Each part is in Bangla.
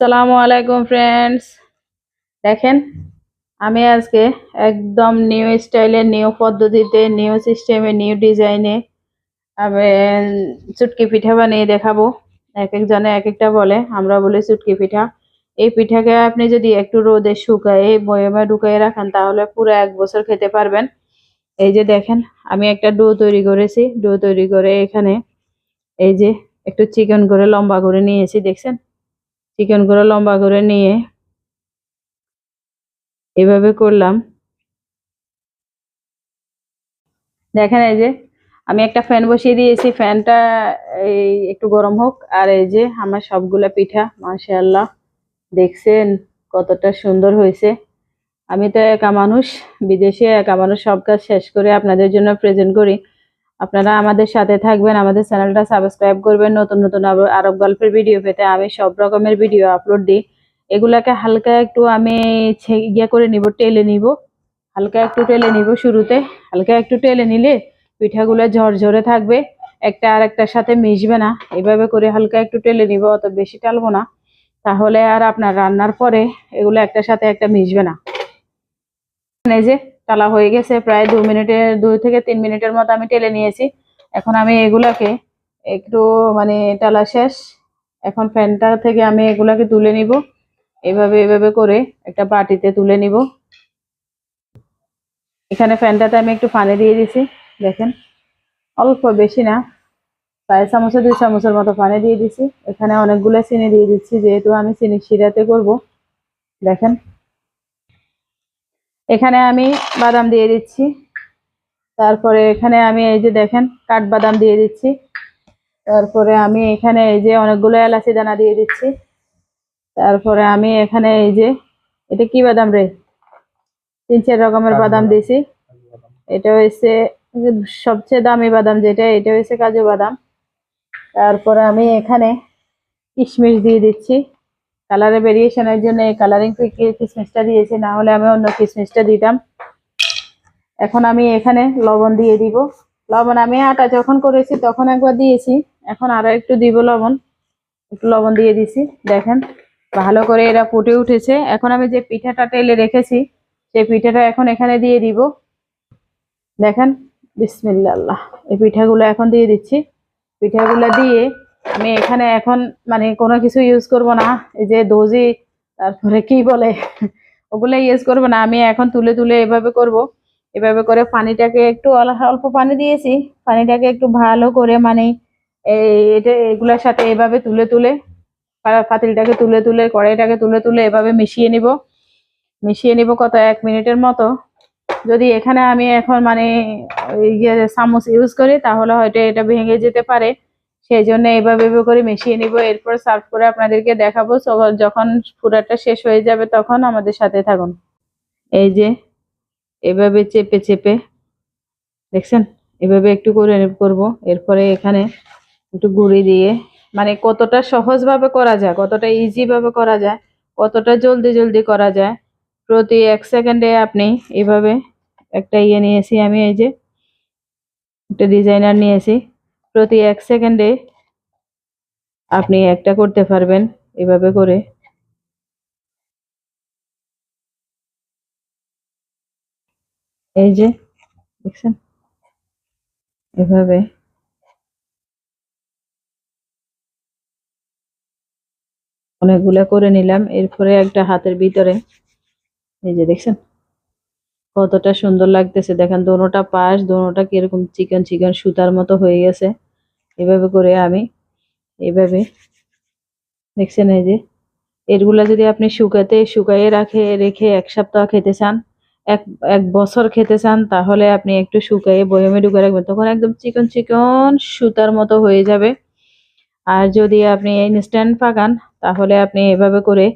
সালামু আলাইকুম ফ্রেন্ডস দেখেন, আমি আজকে একদম নিউ স্টাইলে নিউ পদ্ধতিতে নিউ সিস্টেমে নিউ ডিজাইনে আমি চুটকি পিঠা বানিয়ে দেখাবো। এক একজনে এক একটা বলে, আমরা বলি চুটকি পিঠা। এই পিঠাকে আপনি যদি একটু রোদে শুকায়ে, বয়মে ঢুকাই রাখেন, তাহলে পুরো এক বছর খেতে পারবেন। এই যে দেখেন, আমি একটা ডো তৈরি করেছি। ডো তৈরি করে এখানে এই যে একটু চিকেন করে, লম্বা করে নিয়েছি, দেখছেন? চিকেনগুলো লম্বা করে নিয়ে এভাবে করলাম। দেখেন এই যে আমি একটা ফ্যান বসিয়ে দিয়েছি, ফ্যানটা এই একটু গরম হোক, আর এই যে আমার সবগুলা পিঠা, মাশাআল্লাহ, দেখছেন কতটা সুন্দর হয়েছে। আমি তো একা মানুষ, বিদেশে একা মানুষ, সব কাজ শেষ করে আপনাদের জন্য প্রেজেন্ট করি। আপনারা আমাদের সাথে থাকবেন, আমাদের চ্যানেলটা সাবস্ক্রাইব করবেন, নতুন নতুন আরব গল্পের ভিডিও পেতে আমি সব রকমের ভিডিও আপলোড দিই। এগুলাকে হালকা একটু আমি ইয়ে করে নিব, টেলে নিব। হালকা একটু টেলে নিব শুরুতে। হালকা একটু টেলে নিলে পিঠাগুলো ঝরঝরে থাকবে, একটা আর একটার সাথে মিশবে না। এভাবে করে হালকা একটু টেলে নিব, অত বেশি টালবো না। তাহলে আর আপনার রান্নার পরে এগুলো একটার সাথে একটা মিশবে না। যে টালা হয়ে গেছে, প্রায় দু মিনিটের দুই থেকে তিন মিনিটের মতো আমি টেলে নিয়েছি। এখন আমি এগুলাকে একটু মানে টালা শেষ। এখন ফ্যানটা থেকে আমি এগুলাকে তুলে নিব। এভাবে এভাবে করে একটা বাটিতে তুলে নিব। এখানে ফ্যানটাতে আমি একটু পানি দিয়ে দিছি, দেখেন। অল্প, বেশি না। প্রায় চামচে, দুই চামচের মতো পানি দিয়ে দিছি। এখানে অনেকগুলো চিনি দিয়ে দিচ্ছি, যেহেতু আমি চিনি শিরাতে করব। দেখেন। এখানে আমি বাদাম দিয়ে দিচ্ছি। তারপরে এখানে আমি এই যে দেখেন কাঠবাদাম দিয়ে দিচ্ছি। তারপরে আমি এখানে এই যে অনেকগুলো এলাচি দানা দিয়ে দিচ্ছি। তারপরে আমি এখানে এই যে এটা কি বাদাম রে? তিন চার রকমের বাদাম দিয়েছি। এটা হয়েছে সবচেয়ে দামি বাদাম যেটা এটা হয়েছে কাজু বাদাম। তারপরে আমি এখানে কিশমিশ দিয়ে দিচ্ছি। কালারের ভেরিয়েশনের জন্য এই কালারিং কিসমিসটা দিয়েছি, না হলে আমি অন্য কিসমিসটা দিতাম। এখন আমি এখানে লবণ দিয়ে দিব। লবণ আমি আটা যখন করেছি তখন একবার দিয়েছি, এখন আরও একটু দিব লবণ। একটু লবণ দিয়ে দিছি, দেখেন। ভালো করে এরা ফুটে উঠেছে। এখন আমি যে পিঠাটা টেলে রেখেছি, সেই পিঠাটা এখন এখানে দিয়ে দিব। দেখেন বিসমিল্লা এই পিঠাগুলো এখন দিয়ে দিচ্ছি। পিঠাগুলো দিয়ে আমি এখানে এখন মানে কোনো কিছু ইউজ করব না। এই যে দোজি, তারপরে কি বলে ওগুলো ইউজ করব না। আমি এখন তুলে তুলে এভাবে করব। এভাবে করে পানিটাকে একটু অল- অল্প পানি দিয়েছি। পানিটাকে একটু ভালো করে মানে এটা, এগুলোর সাথে এভাবে তুলে তুলে পাতিলটাকে তুলে তুলে, কড়াইটাকে তুলে তুলে এভাবে মিশিয়ে নিব। মিশিয়ে নিব কত, এক মিনিটের মতো। যদি এখানে আমি এখন মানে ইয়ে চামচ ইউজ করি, তাহলে হয়তো এটা ভেঙে যেতে পারে। সেই জন্য এভাবে করে মিশিয়ে নিব, এরপর সার্ভ করে আপনাদেরকে দেখাবো। যখন পুরাটা শেষ হয়ে যাবে তখন আমাদের সাথে থাকুন। এই যে, এভাবে চেপে চেপে, দেখছেন? এভাবে একটু করে করব। এরপরে এখানে একটু গুঁড়ি দিয়ে মানে কতটা সহজভাবে করা যায়, কতটা ইজিভাবে করা যায়, কতটা জলদি জলদি করা যায়, প্রতি এক সেকেন্ডে আপনি এভাবে একটা ইয়ে নিয়েছি আমি এই যে একটা ডিজাইনার নিয়েছি প্রতি এক সেকেন্ডে আপনি একটা করতে পারবেন এভাবে করে। এই যে, দেখছেন? এভাবে। অনেকগুলা করে নিলাম, এরপরে একটা হাতের ভিতরে। এই যে, দেখছেন? কতটা সুন্দর লাগতেছে। দেখেন, দোনোটা পাশ, দোনোটা কীরকম চিকন চিকন সুতার মতো হয়ে গেছে। এভাবে করে আমি এভাবে দেখছেন এই যে এগুলা যদি আপনি শুকাতে শুকাইয়ে রাখে, রেখে এক সপ্তাহ খেতে চান, এক এক বছর খেতে চান, তাহলে আপনি একটু শুকাইয়ে বয়মে ঢুকে রাখবেন। তখন একদম চিকন চিকন সুতার মতো হয়ে যাবে। আর যদি আপনি ইনস্ট্যান্ট পাকান, তাহলে আপনি এভাবে করে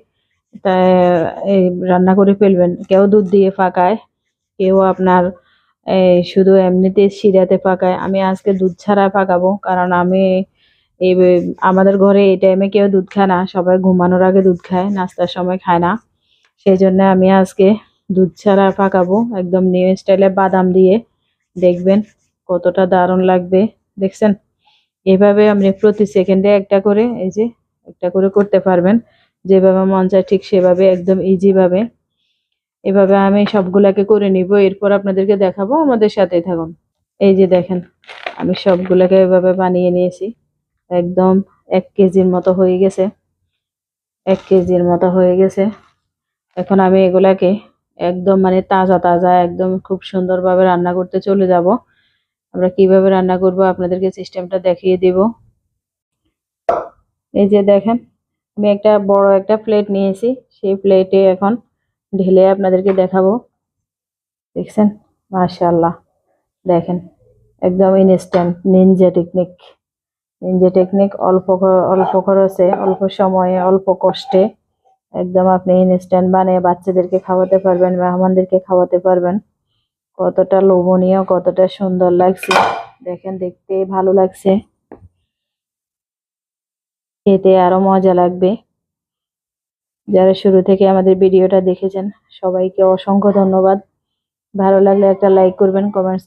তা রান্না করে ফেলবেন। কেউ দুধ দিয়ে পাকায়, কেউ আপনার শুধু এমনিতে শিরাতে পাকায়। আমি আজকে দুধ ছাড়া পাকাবো, কারণ আমি এই, আমাদের ঘরে এই টাইমে কেউ দুধ খায় না। সবাই ঘুমানোর আগে দুধ খায়, নাস্তার সময় খায় না। সেই জন্য আমি আজকে দুধ ছাড়া পাকাবো, একদম নিউ স্টাইলে বাদাম দিয়ে। দেখবেন কতটা দারুণ লাগবে। দেখছেন? এভাবে আপনি প্রতি সেকেন্ডে একটা করে, এই যে একটা করে করতে পারবেন। যেভাবে মন চায় ঠিক সেভাবে, একদম ইজি ভাবে। এভাবে আমি সবগুলাকে করে নিব, এরপর আপনাদেরকে দেখাবো আমাদের সাথেই থাকুন। এই যে দেখেন, আমি সবগুলাকে এভাবে বানিয়ে নিয়েছি। একদম এক কেজির মতো হয়ে গেছে। এক কেজির মতো হয়ে গেছে। এখন আমি এগুলাকে একদম মানে তাজা তাজা, একদম খুব সুন্দরভাবে রান্না করতে চলে যাব। আমরা কীভাবে রান্না করব আপনাদেরকে সিস্টেমটা দেখিয়ে দিব। এই যে দেখেন, আমি একটা বড় একটা প্লেট নিয়েছি। সেই প্লেটে এখন ঢেলে আপনাদেরকে দেখাবো। দেখছেন? মাশাআল্লাহ। দেখেন? একদম instant ninja technique ninja technique অল্প অল্প খরচে, অল্প সময়ে, অল্প কষ্টে একদম আপনি ইনস্ট্যান্ট বানিয়ে বাচ্চাদেরকে খাওয়াতে পারবেন, মেহমানদেরকে খাওয়াতে পারবেন। কতটা লোভনীয়, কতটা সুন্দর লাগছে। দেখেন, দেখতে ভালো লাগছে। খেতে আরও মজা লাগবে। যারা শুরু থেকে আমাদের ভিডিওটা দেখেছেন, সবাইকে অসংখ্য ধন্যবাদ। ভালো লাগলে একটা লাইক করবেন কমেন্টস